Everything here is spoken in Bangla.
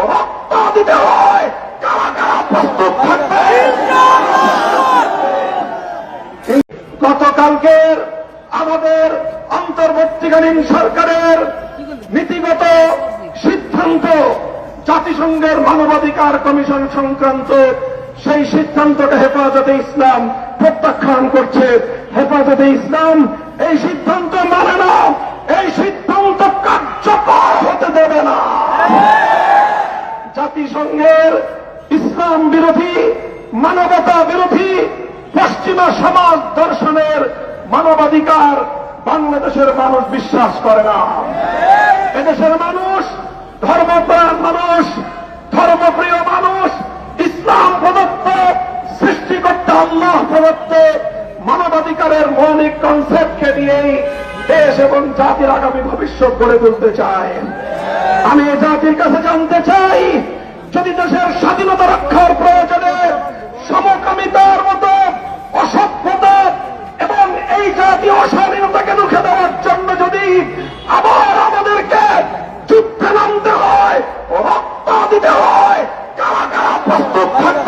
রক্ত গতকালকের আমাদের অন্তর্বর্তীকালীন সরকারের নীতিগত সিদ্ধান্ত, জাতিসংঘের মানবাধিকার কমিশন সংক্রান্ত সেই সিদ্ধান্তটা হেফাজতে ইসলাম প্রত্যাখ্যান করছে। হেফাজতে ইসলাম এই সিদ্ধান্ত মানে না এই সিদ্ধান্ত কার্যকর হতে দেবে না জাতিসংঘের ইসলাম বিরোধী, মানবতা বিরোধী, পশ্চিমা সমাজ দর্শনের মানবাধিকার বাংলাদেশের মানুষ বিশ্বাস করে না। এদেশের মানুষ, ধর্মপ্রাণ মানুষ, ধর্মপ্রিয় মানুষ, ইসলাম প্রদত্ত, সৃষ্টিকর্তা আল্লাহ প্রদত্ত মানবাধিকারের মৌলিক কনসেপ্টকে নিয়েই দেশ এবং জাতির আগামী ভবিষ্যৎ গড়ে তুলতে চায়। আমি জাতির কাছে জানতে চাই প্রখ্যাত